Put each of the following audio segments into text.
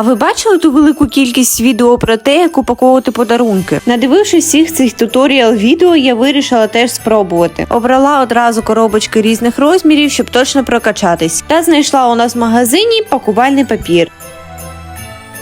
А ви бачили ту велику кількість відео про те, як упаковувати подарунки? Надивившись всіх цих туторіал відео, я вирішила теж спробувати. Обрала одразу коробочки різних розмірів, щоб точно прокачатись. Та знайшла у нас в магазині пакувальний папір.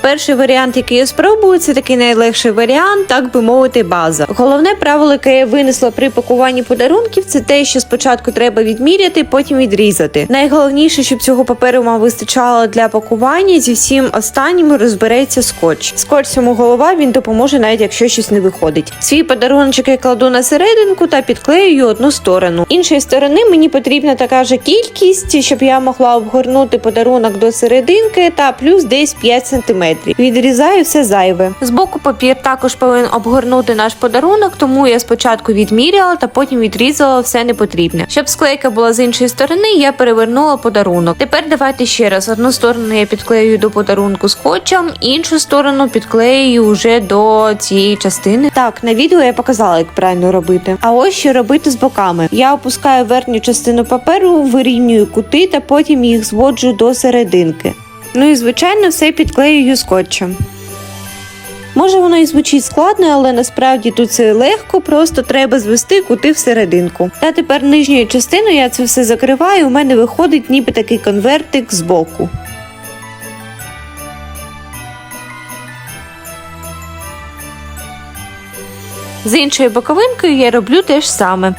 Перший варіант, який я спробую, це такий найлегший варіант, так би мовити, база. Головне правило, яке я винесла при пакуванні подарунків, це те, що спочатку треба відміряти, потім відрізати. Найголовніше, щоб цього паперу вам вистачало для пакування. Зі всім останнім розбереться скотч. Скотч цьому голова він допоможе, навіть якщо щось не виходить. Свій подарунок я кладу на серединку та підклеюю одну сторону. Іншої сторони мені потрібна така ж кількість, щоб я могла обгорнути подарунок до серединки та плюс десь 5 см. Відрізаю все зайве. Збоку папір також повинен обгорнути наш подарунок, тому я спочатку відміряла та потім відрізала все непотрібне. Щоб склейка була з іншої сторони, я перевернула подарунок. Тепер давайте ще раз. Одну сторону я підклею до подарунку скотчем, іншу сторону підклею вже до цієї частини. Так, на відео я показала, як правильно робити. А ось що робити з боками. Я опускаю верхню частину паперу, вирівнюю кути та потім їх зводжу до серединки. Ну і звичайно все підклеюю скотчем. Може воно і звучить складно, але насправді тут це легко, просто треба звести кути всерединку. Та тепер нижньою частиною я це все закриваю, у мене виходить ніби такий конвертик з боку. З іншою боковинкою я роблю те ж саме.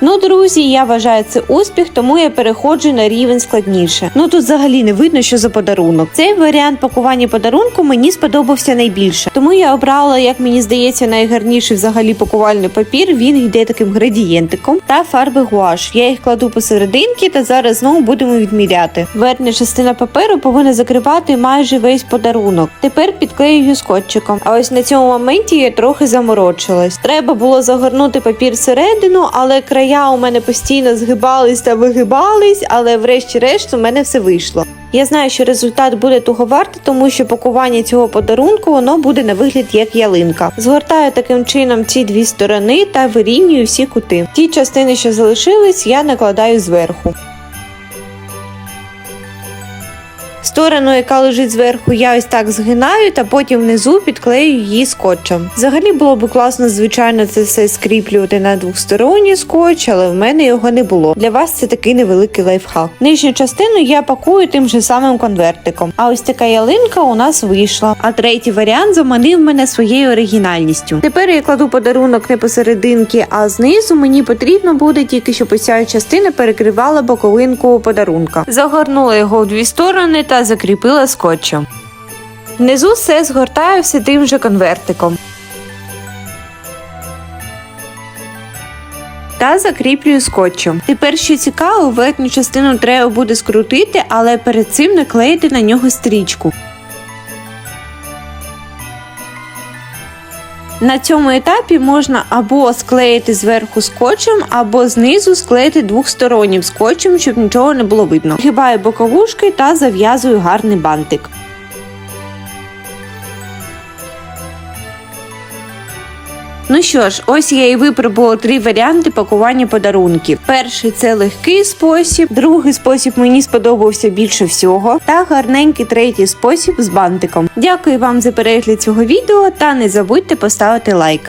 Ну, друзі, я вважаю це успіх, тому я переходжу на рівень складніше. Ну тут взагалі не видно, що за подарунок. Цей варіант пакування подарунку мені сподобався найбільше. Тому я обрала, як мені здається, найгарніший взагалі пакувальний папір. Він йде таким градієнтиком та фарби гуаш. Я їх кладу посерединки та зараз знову будемо відміряти. Верхня частина паперу повинна закривати майже весь подарунок. Тепер підклеюю скотчиком. А ось на цьому моменті я трохи заморочилась. Треба було загорнути папір всередину, але края у мене постійно згибались та вигибались, але врешті-решт у мене все вийшло. Я знаю, що результат буде того вартий, тому що пакування цього подарунку воно буде на вигляд як ялинка. Згортаю таким чином ці дві сторони та вирівнюю всі кути. Ті частини, що залишились, я накладаю зверху. Сторону, яка лежить зверху, я ось так згинаю та потім внизу підклею її скотчем. Взагалі було б класно, звичайно, це все скріплювати на двохсторонній скотч, але в мене його не було. Для вас це такий невеликий лайфхак. Нижню частину я пакую тим же самим конвертиком. А ось така ялинка у нас вийшла. А третій варіант заманив мене своєю оригінальністю. Тепер я кладу подарунок не посерединки, а знизу мені потрібно буде тільки, щоб ось ця частина перекривала боковинку подарунка. Загорнула його в дві сторони та закріпила скотчем. Внизу все згортаю все тим же конвертиком. Та закріплюю скотчем. Тепер що цікаво, верхню частину треба буде скрутити, але перед цим наклеїти на нього стрічку. На цьому етапі можна або склеїти зверху скотчем, або знизу склеїти двохстороннім скотчем, щоб нічого не було видно. Гибаю боковушки та зав'язую гарний бантик. Ну що ж, ось я і випробувала три варіанти пакування подарунків. Перший це легкий спосіб, другий спосіб мені сподобався більше всього, та гарненький третій спосіб з бантиком. Дякую вам за перегляд цього відео та не забудьте поставити лайк.